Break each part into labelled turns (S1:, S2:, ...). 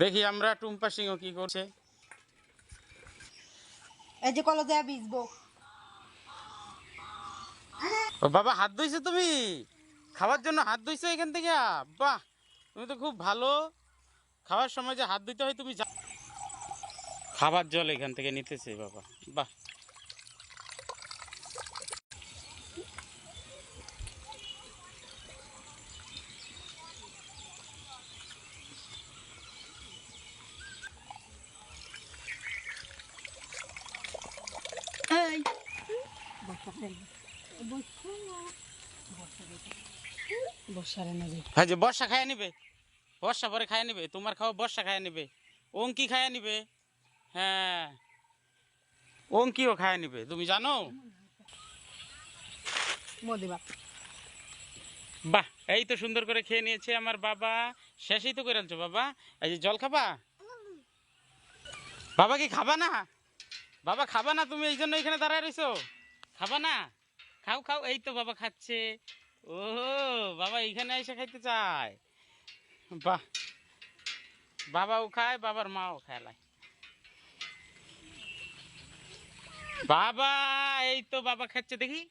S1: দেখি আমরা টুম্পা সিংহ কি করছে।
S2: এই যে কলো দেয়া বিজবো
S1: ও বাবা হাত ধুইছো তুমি? খাওয়ার জন্য হাত ধুইছো এখান থেকে? বাহ তুমি তো খুব ভালো। খাওয়ার সময় যে হাত ধুইতে হয় তুমি খাবার জল এখান থেকে নিতেছে বাবা। বাহ। হ্যাঁ যে বর্ষা খায় নিবে। বর্ষা পরে খায় নিবে। তোমার বর্ষা খায় নিবে। অঙ্কি খায় নিবে। হ্যাঁ। অঙ্কিও খায় নিবে। তুমি জানো? বাহ, এই তো সুন্দর করে খেয়ে নিয়েছে আমার বাবা। শেষই তো করে আনছো বাবা। এই যে জল খাবা? বাবা কি খাবা না? বাবা খাবা না তুমি? এই জন্য এখানে দাঁড়ায় রইছো? খাবা না? খাও খাও। এই তো বাবা খাচ্ছে। ও বাবা এখানে এসে খাইতে চায়। বাহ। বাবাও খায়, বাবার মাও খেলায় বাবা, এই তো বাবা খাচ্ছে, দেখি।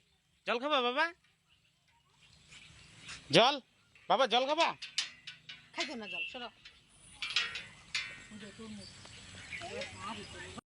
S1: জল খাবা, বাবা? জল? বাবা, জল খাবা?
S2: খাইতো না জল? সরো